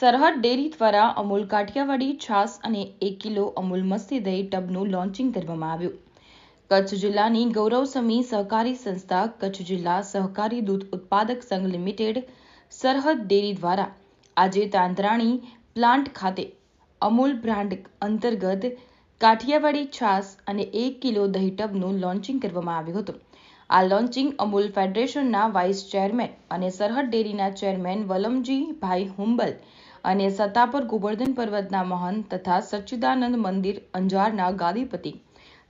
સરહદ ડેરી દ્વારા અમૂલ કાઠિયાવાડી છાશ અને એક કિલો અમૂલ મસ્તી દહીં ટબનું લોન્ચિંગ કરવામાં આવ્યું. કચ્છ જિલ્લાની ગૌરવસમી સહકારી સંસ્થા કચ્છ જિલ્લા સહકારી દૂધ ઉત્પાદક સંઘ લિમિટેડ સરહદ ડેરી દ્વારા આજે તાંતરાણી પ્લાન્ટ ખાતે અમૂલ બ્રાન્ડ અંતર્ગત કાઠિયાવાડી, છાસ અને એક કિલો દહીં ટબનું લોન્ચિંગ કરવામાં આવ્યું હતું. આ લોન્ચિંગ અમૂલ ફેડરેશનના વાઇસ ચેરમેન અને સરહદ ડેરીના ચેરમેન વલમજીભાઈ હુંબલ અને સત્તાપર ગોવર્ધન પર્વતના મહંત તથા સચ્ચિદાનંદ મંદિર અંજારના ગાદીપતિ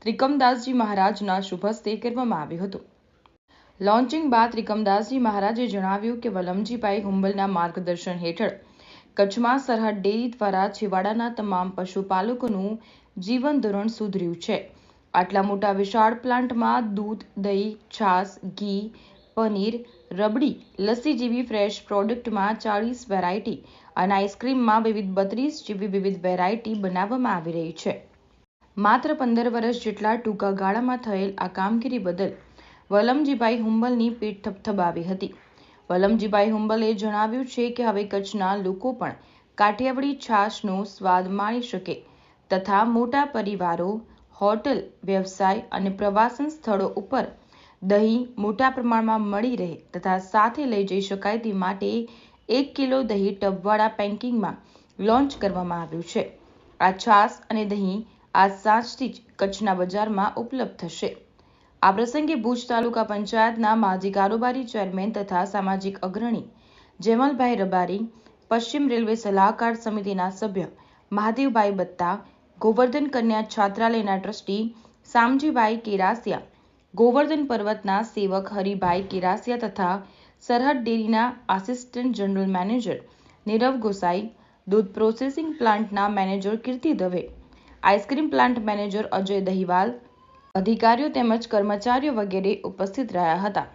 ત્રિકમદાસજી મહારાજના શુભ કરવામાં આવ્યું હતું. લોન્ચિંગ બાદ ત્રિકમદાસજી મહારાજે જણાવ્યું કે વલમજીભાઈ હુંબલના માર્ગદર્શન હેઠળ કચ્છમાં સરહદ ડેરી દ્વારા છેવાડાના તમામ પશુપાલકોનું જીવન ધોરણ સુધર્યું છે. આટલા મોટા વિશાળ પ્લાન્ટમાં દૂધ, દહીં, છાશ, ઘી પનીર, રબડી, લસ્સી જેવી ફ્રેશ પ્રોડક્ટમાં ચાળીસ વેરાયટી અને આઈસ્ક્રીમમાં વિવિધ બત્રીસ જેવી વિવિધ વેરાયટી બનાવવામાં આવી રહી છે. માત્ર પંદર વર્ષ જેટલા ટૂંકા ગાળામાં થયેલ આ કામગીરી બદલ વલમજીભાઈ હુંબલની પીઠ થપથપાવી હતી. વલમજીભાઈ હુંબલે જણાવ્યું છે કે હવે કચ્છના લોકો પણ કાઠિયાવાડી છાશનો સ્વાદ માણી શકે તથા મોટા પરિવારો, હોટલ, વ્યવસાય અને પ્રવાસન સ્થળો ઉપર દહીં મોટા પ્રમાણમાં મળી રહે તથા સાથે લઈ જઈ શકાય તે માટે એક કિલો દહીં ટબવાળા પેકિંગમાં લોન્ચ કરવામાં આવ્યું છે. આ છાશ અને દહીં આજ સાંજથી જ કચ્છના બજારમાં ઉપલબ્ધ થશે. આ પ્રસંગે ભુજ તાલુકા પંચાયતના માજી કારોબારી ચેરમેન તથા સામાજિક અગ્રણી જેમલભાઈ રબારી, પશ્ચિમ રેલવે સલાહકાર સમિતિના સભ્ય મહાદેવભાઈ બત્તા, ગોવર્ધન કન્યા છાત્રાલયના ટ્રસ્ટી સામજીભાઈ કેરાસિયા ગોવર્ધન પર્વતના સેવક હરિભાઈ કેરાસિયા તથા સરહદ ડેરીના assistant general manager Nirav Gosai, દૂધ પ્રોસેસિંગ પ્લાન્ટના manager Kirti Dave ice cream plant manager Ajay Dahiwal, અધિકારીઓ તેમજ કર્મચારીઓ વગેરે ઉપસ્થિત રહ્યા હતા.